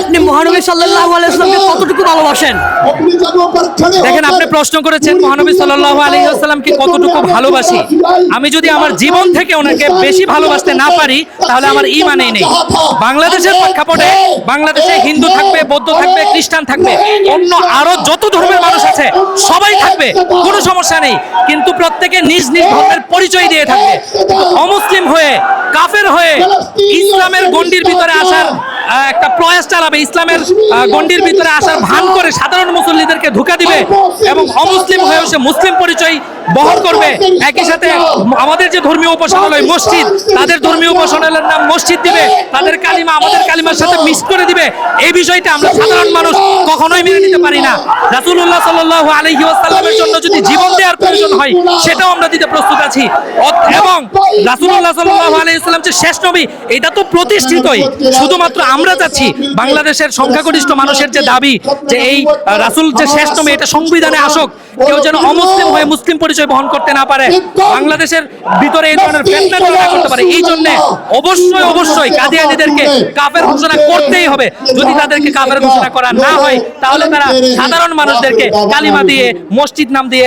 আপনি মহানবী সাল্লাল্লাহু আলাইহি ওয়াসাল্লামকে কতটুকু ভালোবাসেন? দেখেন আপনি প্রশ্ন করেছেন মহানবী সাল্লাল্লাহু আলাইহি ওয়াসাল্লামকে কতটুকু ভালোবাসি? আমি যদি আমার জীবন থেকে ওনাকে বেশি ভালোবাসতে না পারি তাহলে আমার ইমানেই নেই। বাংলাদেশের প্রেক্ষাপটে বাংলাদেশে হিন্দু থাকবে বৌদ্ধ থাকবে খ্রিস্টান থাকবে অন্য আরও যত ধর্মের মানুষ আছে সবাই থাকবে কোনো সমস্যা নেই। কিন্তু প্রত্যেকে নিজ নিজ ধর্মের পরিচয় দিয়ে থাকবে। অমুসলিম হয়ে কাফের হয়ে ইসলামের গণ্ডির ভিতরে আসার একটা প্রয়াস চালাবে। ইসলামের গণ্ডির ভিতরে আসার ভান করে সাধারণ মুসল্লিদেরকে ধোকা দিবে এবং অমুসলিম হয়েও সে মুসলিম পরিচয় বহন করবে। একই সাথে আমাদের যে ধর্মীয় উপাসনালয়, মসজিদ, তাদের ধর্মীয় উপাসনালয়ের নাম মসজিদ দিবে। তাদের কালিমা আমাদের কালিমার সাথে মিস করে দিবে। এই বিষয়টা আমরা সাধারণ মানুষ কখনোই মেনে নিতে পারি না। রাসূলুল্লাহ সাল্লাল্লাহু আলাইহি ওয়াসাল্লামের জন্য যদি জীবন দেওয়ার প্রয়োজন হয় সেটাও আমরা দিতে প্রস্তুত আছি। এবং রাসূলুল্লাহ সাল্লাল্লাহু আলাইহি ওয়াসাল্লাম যে শেষ নবী এটা তো প্রতিষ্ঠিতই। শুধুমাত্র আমরা চাচ্ছি বাংলাদেশের সংখ্যাগরিষ্ঠ মানুষের যে দাবি যে এই রাসূল যে শেষ নবী এটা সংবিধানে আসুক কেউ যেন অমুসলিম হয়ে মুসলিম পরিচয় বহন করতে না পারে বাংলাদেশের ভিতরে এই ধরনের ফেতনা তৈরি করতে পারে। এই জন্য অবশ্যই অবশ্যই কাদিয়ানিদেরকে কাফের ঘোষণা করতেই হবে। যদি তাদেরকে কাফের ঘোষণা করা না হয় তাহলে তারা সাধারণ মানুষদেরকে কালিমা দিয়ে মসজিদ নাম দিয়ে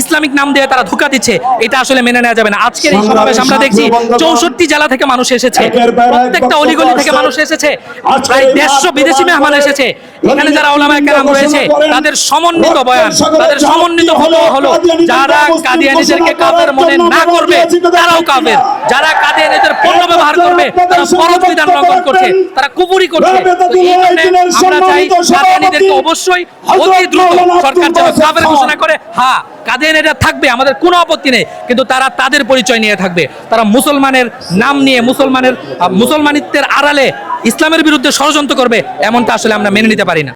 ইসলামিক নাম দিয়ে তারা ধোকা দিচ্ছে এটা আসলে মেনে নেওয়া যাবে না। আজকের এই সমাবেশ আমরা দেখছি চৌষট্টি জেলা থেকে মানুষ এসেছে প্রত্যেকটা অলিগলি থেকে মানুষ এসেছে প্রায় দেড়শো বিদেশি মেহমান এসেছে। এখানে যারা ওলামায়ে কেরাম রয়েছে তাদের সমন্বিত বয়ান তাদের সমন্বিত ফতোয়া হলো যারা কাদিয়ানিদেরকে কাফের মনে না করবে তারাও কাফের। যারা কাদিয়ানিদের পণ্য ব্যবহার করবে তারা ফরজ বিধান লঙ্ঘন করছে তারা কুপুরি করছে। আমরা চাই কাদিয়ানিদেরকে অবশ্যই অতি দ্রুত সরকার যেন কাফের ঘোষণা করে হ্যাঁ কাদিয়ানিরা থাকবে, আমাদের কোনো আপত্তি নেই। কিন্তু তারা তাদের পরিচয় নিয়ে থাকবে। তারা মুসলমানের নাম নিয়ে মুসলমানের মুসলমানিত্বের আড়ালে ইসলামের বিরুদ্ধে ষড়যন্ত্র করবে, এমনটা আসলে আমরা মেনে নিতে পারি না।